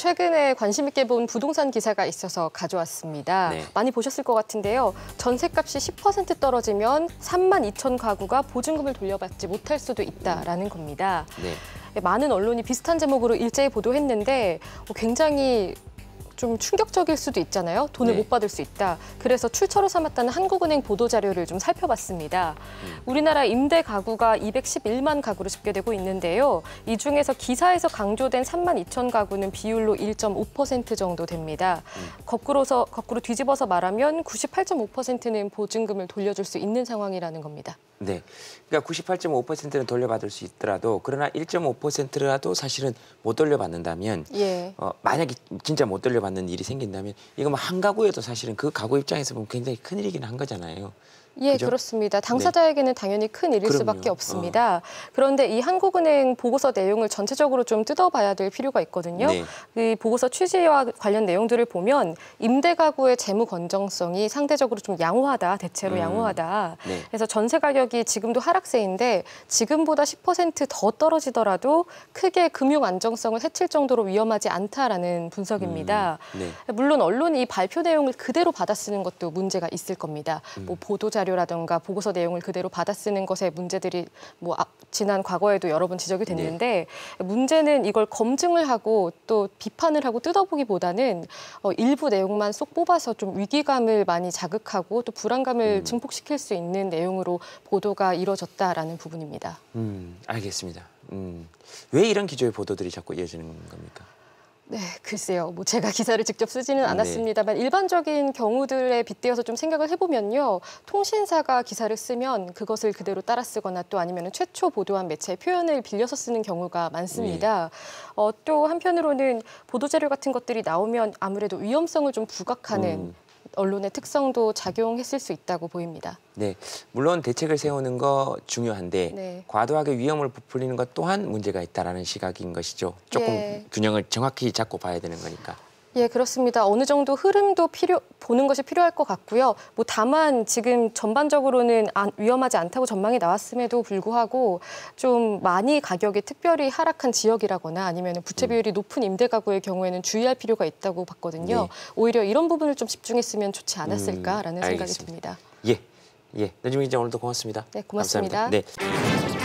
최근에 관심 있게 본 부동산 기사가 있어서 가져왔습니다. 네. 많이 보셨을 것 같은데요. 전세값이 10% 떨어지면 3만 2천 가구가 보증금을 돌려받지 못할 수도 있다라는 겁니다. 네. 많은 언론이 비슷한 제목으로 일제히 보도했는데 어, 굉장히 좀 충격적일 수도 있잖아요. 돈을 네. 못 받을 수 있다. 그래서 출처로 삼았다는 한국은행 보도 자료를 좀 살펴봤습니다. 우리나라 임대 가구가 211만 가구로 집계되고 있는데요. 이 중에서 기사에서 강조된 3만 2천 가구는 비율로 1.5% 정도 됩니다. 거꾸로서 거꾸로 뒤집어서 말하면 98.5%는 보증금을 돌려줄 수 있는 상황이라는 겁니다. 네. 그러니까 98.5%는 돌려받을 수 있더라도 그러나 1.5%라도 사실은 못 돌려받는다면 예. 어, 만약에 진짜 못 돌려받 는 일이 생긴다면 이거 뭐한 가구여도 사실은 그 가구 입장에서 보면 굉장히 큰 일이긴 한 거잖아요. 예, 그죠? 네. 그렇습니다. 당사자에게는 당연히 큰 일일 그럼요. 어. 수밖에 없습니다. 그런데 이 한국은행 보고서 내용을 전체적으로 좀 뜯어봐야 될 필요가 있거든요. 네. 이 보고서 취지와 관련 내용들을 보면 임대 가구의 재무 건정성이 상대적으로 좀 양호하다, 대체로 음. 양호하다. 네. 그래서 전세 가격이 지금도 하락세인데 지금보다 10%더 떨어지더라도 크게 금융 안정성을 해칠 정도로 위험하지 않다라는 분석입니다. 네. 물론 언론이 이 발표 내용을 그대로 받아 쓰는 것도 문제가 있을 겁니다. 뭐 보도 자료라든가 보고서 내용을 그대로 받아 쓰는 것에 문제들이 뭐 아- 지난 과거에도 여러 번 지적이 됐는데 문제는 이걸 검증을 하고 또 비판을 하고 뜯어보기보다는 어, 일부 내용만 쏙 뽑아서 좀 위기감을 많이 자극하고 또 불안감을 증폭시킬 수 있는 내용으로 보도가 이루어졌다라는 부분입니다. 음, 알겠습니다. 음, 왜 이런 기조의 보도들이 자꾸 이어지는 겁니까? 네, 글쎄요. 뭐 제가 기사를 직접 쓰지는 네. 않았습니다만 일반적인 경우들에 빗대어서 좀 생각을 해보면요. 통신사가 기사를 쓰면 그것을 그대로 따라 쓰거나 또 아니면 최초 보도한 매체의 표현을 빌려서 쓰는 경우가 많습니다. 어, 또 한편으로는 보도자료 같은 것들이 나오면 아무래도 위험성을 좀 부각하는 음. 언론의 특성도 작용했을 수 있다고 보입니다. 네, 물론 대책을 세우는 거 중요한데 네. 과도하게 위험을 부풀리는 것 또한 문제가 있다라는 시각인 것이죠. 조금 예. 균형을 정확히 잡고 봐야 되는 거니까. 예, 그렇습니다. 어느 정도 흐름도 필요 보는 것이 필요할 것 같고요. 뭐 다만 지금 전반적으로는 안- 위험하지 않다고 전망이 나왔음에도 불구하고 좀 많이 가격이 특별히 하락한 지역이라거나 아니면 부채 비율이 높은 임대 가구의 경우에는 주의할 필요가 있다고 봤거든요. 네. 오히려 이런 부분을 좀 집중했으면 좋지 않았을까라는 음, 생각이. 듭니다. 예, 예. 노지민 기자 오늘도 고맙습니다. 네, 고맙습니다. 감사합니다. 네.